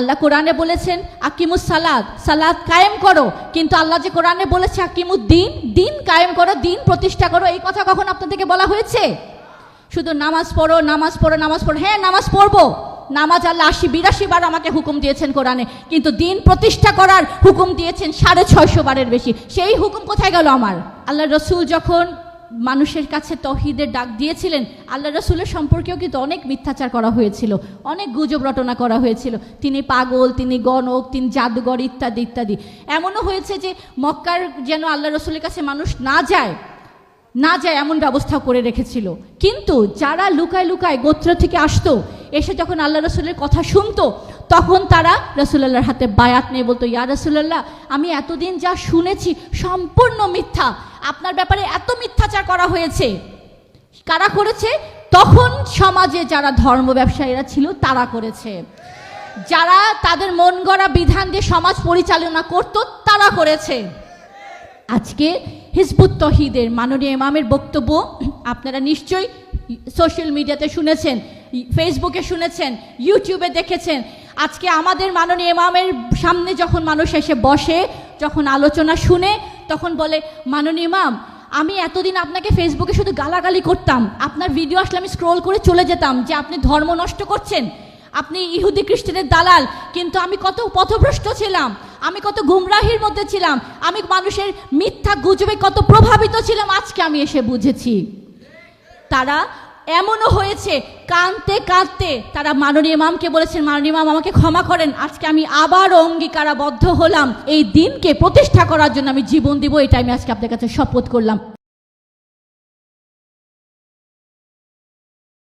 আল্লাহ কোরআনে বলেছেন, আকিমুস সালাদ সালাদ কায়েম করো। কিন্তু আল্লাহ যে কোরআনে বলেছে, আকিমুদ্দিন। দিন কায়েম করো, দিন প্রতিষ্ঠা করো। এই কথা কখন আপনাদেরকে বলা হয়েছে? শুধু নামাজ পড়ো নামাজ পড়ো নামাজ পড়ো। হ্যাঁ নামাজ পড়ব। নামাজ আল্লাহ আশি, বিরাশি বার আমাকে হুকুম দিয়েছেন কোরআনে। কিন্তু দিন প্রতিষ্ঠা করার হুকুম দিয়েছেন সাড়ে ছয়শো বারের বেশি। সেই হুকুম কোথায় গেল আমার? আল্লাহ রসুল যখন মানুষের কাছে তহিদের ডাক দিয়েছিলেন। আল্লাহ রসুলের সম্পর্কেও কিন্তু অনেক মিথ্যাচার করা হয়েছিল, অনেক গুজব রটনা করা হয়েছিল। তিনি পাগল, তিনি গণক, তিনি জাদুঘর ইত্যাদি ইত্যাদি। এমনও হয়েছে যে মক্কার যেন আল্লাহ রসুলের কাছে মানুষ না যায় না যায় এমন ব্যবস্থা করে রেখেছিল। কিন্তু যারা লুকায় লুকায় গোত্র থেকে আসতো, এসে যখন আল্লাহ রসুলের কথা শুনতো, তখন তারা রসুল্লাহর হাতে বায়াত নিয়ে বলতো, ইয়া রসুল্লাহ আমি এতদিন যা শুনেছি সম্পূর্ণ মিথ্যা। আপনার ব্যাপারে এত মিথ্যাচার করা হয়েছে। কারা করেছে? তখন সমাজে যারা ধর্ম ব্যবসায়ীরা ছিল, তারা করেছে। যারা তাদের মন গড়া বিধান দিয়ে সমাজ পরিচালনা করত, তারা করেছে। আজকে হিজবুত তহিদের মাননীয় ইমামের বক্তব্য, আপনারা নিশ্চয়ই সোশ্যাল মিডিয়াতে শুনেছেন, ফেসবুকে শুনেছেন, ইউটিউবে দেখেছেন। আজকে আমাদের মাননীয় ইমামের সামনে যখন মানুষ এসে বসে, যখন আলোচনা শুনে তখন বলে, মাননীয় ইমাম, আমি এতদিন আপনাকে ফেসবুকে শুধু গালাগালি করতাম। আপনার ভিডিও আসলে আমি স্ক্রোল করে চলে যেতাম যে আপনি ধর্ম নষ্ট করছেন। আপনি ইহুদি খ্রিস্টানের দালাল, কিন্তু আমি কত পথভ্রষ্ট ছিলাম। আমি কত গুমরাহির মধ্যে ছিলাম। আমি মানুষের মিথ্যা গুজবে কত প্রভাবিত ছিলাম, আজকে আমি এসে বুঝেছি। তারা এমনও হয়েছে, কাঁদতে কাঁদতে তারা মাননীয় মামকে বলেছেন, মাননীয় মাম আমাকে ক্ষমা করেন, আজকে আমি আবার অঙ্গীকারাবদ্ধ হলাম। এই দিনকে প্রতিষ্ঠা করার জন্য আমি জীবন দিব এটা আমি আজকে আপনার কাছে শপথ করলাম।